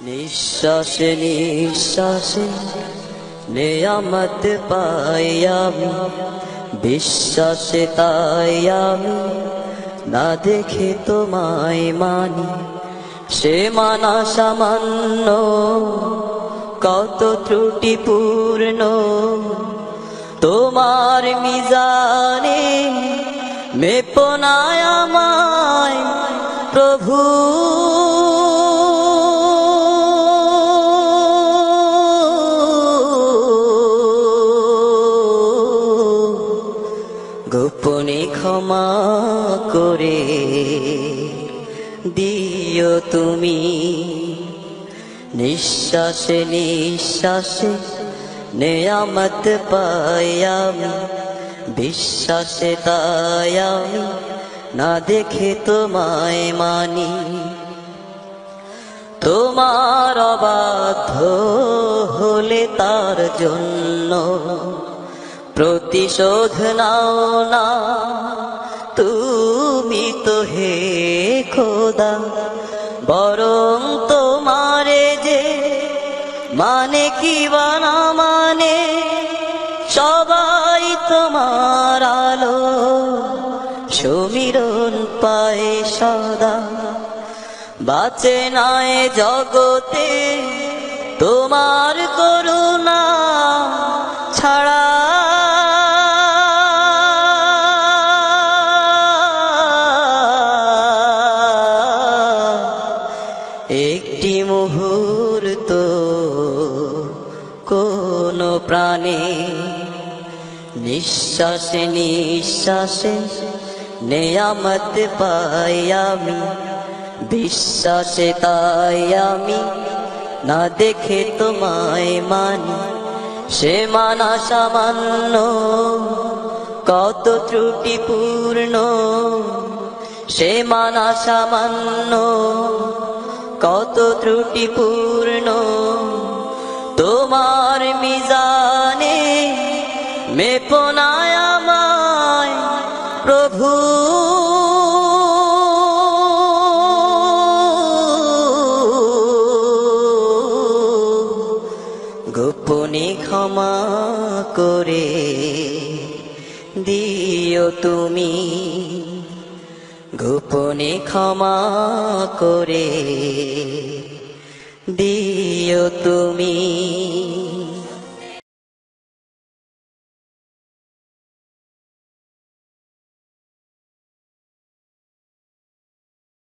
নিঃশ্বাসে নিঃশ্বাসে নেয়ামত পাই বিশ্বাসে তাই না দেখে তোমায় মানি। সে মানা সামান্য কত ত্রুটিপূর্ণ। তোমার মিজানে মেপনায় আমায় প্রভু গোপনে ক্ষমা করে দিও তুমি। নিঃশ্বাসে নিঃশ্বাসে নেয়ামত পাই আমি। বিশ্বাসে তাই না দেখে তোমায় মানি। তোমার অবাধ্য হলে তার জন্য প্রতিশোধ নাও না। তুমি তো হে খোদা, বরং তোমারে যে মানে কি বানা মানে সবাই তোমার আলো সমীরণ পায় সদা। বাঁচে নাই জগতে তোমার করুণা একটি মুহূর্ত কোন প্রাণে নিঃশ্বাসে নিঃশ্বাসে নেয়ামত পাই আমি। বিশ্বাসে তাই আমি না দেখে তোমায় মানি। সে মানা সামান্য, কত ত্রুটিপূর্ণ। সে মানা সামান্য কত ত্রুটিপূর্ণ। তোমার মিজানে মেপনায় আমায় প্রভু। গোপনে ক্ষমা করে দিও তুমি। গোপনে ক্ষমা করে দিও তুমি